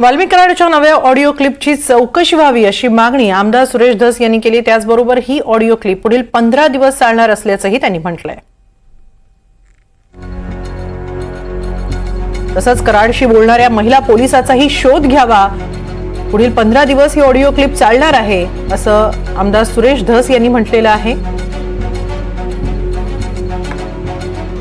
वाल्मिक कराडच्या नव्या ऑडिओ क्लिपची चौकशी व्हावी अशी मागणी आमदार सुरेश धस यांनी केली. त्याचबरोबर ही ऑडिओ क्लिप पुढील पंधरा दिवस चालणार असल्याचंही त्यांनी म्हटलंय. तसंच कराडशी बोलणाऱ्या महिला पोलिसाचाही शोध घ्यावा. पुढील पंधरा दिवस ही ऑडिओ क्लिप चालणार आहे असं आमदार सुरेश धस यांनी म्हटलेलं आहे.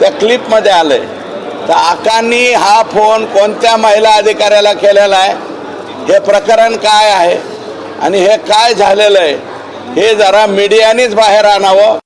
त्या क्लिपमध्ये आलंय. तर आकांनी हा फोन कोणत्या महिला अधिकाऱ्याला केलेला आहे? हे प्रकरण काय आहे? आणि हे काय झालेलं आहे? हे जरा मीडियानेच बाहेर आणावं.